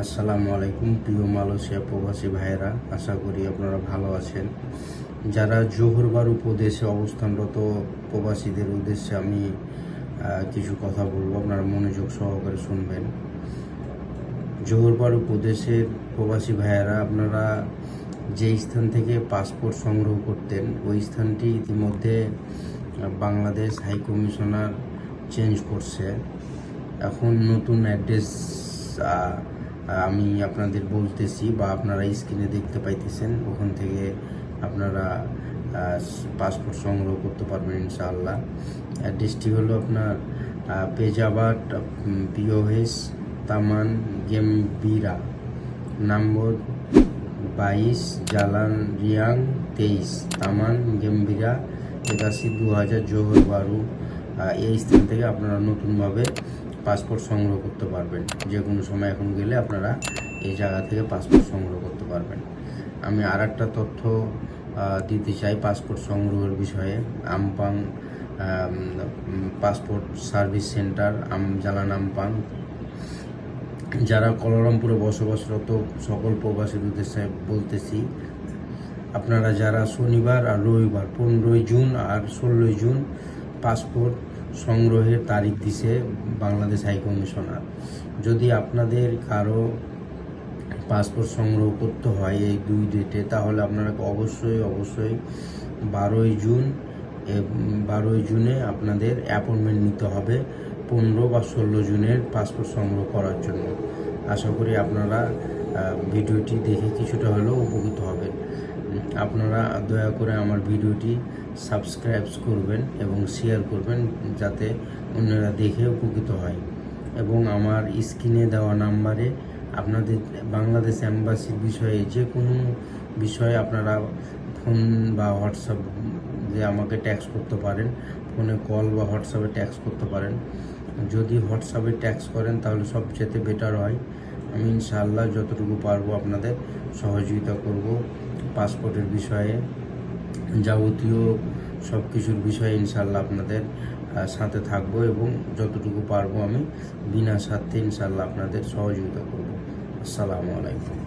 আসসালামু আলাইকুম প্রিয় মালয়েশিয়া প্রবাসী ভাইয়েরা। আশা করি আপনারা ভালো আছেন। যারা জোহরবার উপদেশে অবস্থানরত প্রবাসীদের উদ্দেশ্যে আমি কিছু কথা বলব, আপনারা মনোযোগ সহকারে শুনবেন। জোহরবার উপদেশের প্রবাসী ভাইয়েরা, আপনারা যে স্থান থেকে পাসপোর্ট সংগ্রহ করতেন, ওই স্থানটি ইতিমধ্যে বাংলাদেশ হাই কমিশনার চেঞ্জ করছে। এখন নতুন অ্যাড্রেস আমি আপনাদের বলতেছি বা আপনারা স্ক্রিনে দেখতে পাইতেছেন, ওখান থেকে আপনারা পাসপোর্ট সংগ্রহ করতে পারবেন ইনশাআল্লাহ। অ্যাড্রেসটি হলো আপনার পেজাবাট পিওহেস তামান, গেমবিরা। নম্বর বাইশ, জালান রিয়াং, তেইশ, তামান, গেমবিরা। একাশি দু হাজার জোহর বারু। এই স্থান থেকে আপনারা নতুনভাবে পাসপোর্ট সংগ্রহ করতে পারবেন। যে কোনো সময় এখন গেলে আপনারা এই জায়গা থেকে পাসপোর্ট সংগ্রহ করতে পারবেন। আমি আর একটা তথ্য দিতে চাই পাসপোর্ট সংগ্রহের বিষয়ে। আমপাং আম, পাসপোর্ট সার্ভিস সেন্টার আম জালান আমপাং যারা কলারামপুরে বসবাসরত সকল প্রবাসীর উদ্দেশ্যে বলতেছি আপনারা যারা শনিবার আর রবিবার পনেরোই জুন আর ষোলোই জুন পাসপোর্ট সংগ্রহের তারিখ দিছে বাংলাদেশ হাই কমিশনার। যদি আপনাদের কারও পাসপোর্ট সংগ্রহ করতে হয় এই দুই ডেটে তাহলে আপনারা অবশ্যই অবশ্যই বারোই জুন বারোই জুনে আপনাদের অ্যাপয়েন্টমেন্ট নিতে হবে পনেরো বা ষোলো জুনের পাসপোর্ট সংগ্রহ করার জন্য। আশা করি আপনারা ভিডিওটি দেখে কিছুটা হলেও উপকৃত হবেন। আপনারা দয়া করে আমার ভিডিওটি সাবস্ক্রাইব করবেন এবং শেয়ার করবেন যাতে অন্যরা দেখে উপকৃত হয়। এবং আমার স্ক্রিনে দেওয়া নাম্বারে আপনাদের বাংলাদেশ অ্যাম্বাসির বিষয়ে যে কোনো বিষয়ে আপনারা ফোন বা হোয়াটসঅ্যাপ যে আমাকে ট্যাক্স করতে পারেন, ফোনে কল বা হোয়াটসঅ্যাপে ট্যাক্স করতে পারেন। যদি হোয়াটসঅ্যাপে ট্যাক্স করেন তাহলে সবচেয়ে বেটার হয়। আমি ইনশাআল্লাহ যতটুকু পারব আপনাদের সহযোগিতা করব পাসপোর্টের বিষয়ে। যাবতীয় সব কিছুর বিষয়ে ইনশাল্লাহ আপনাদের সাথে থাকব এবং যতটুকু পারব আমি বিনা স্বার্থে ইনশাল্লাহ আপনাদের সহযোগিতা করব। আসসালামু আলাইকুম।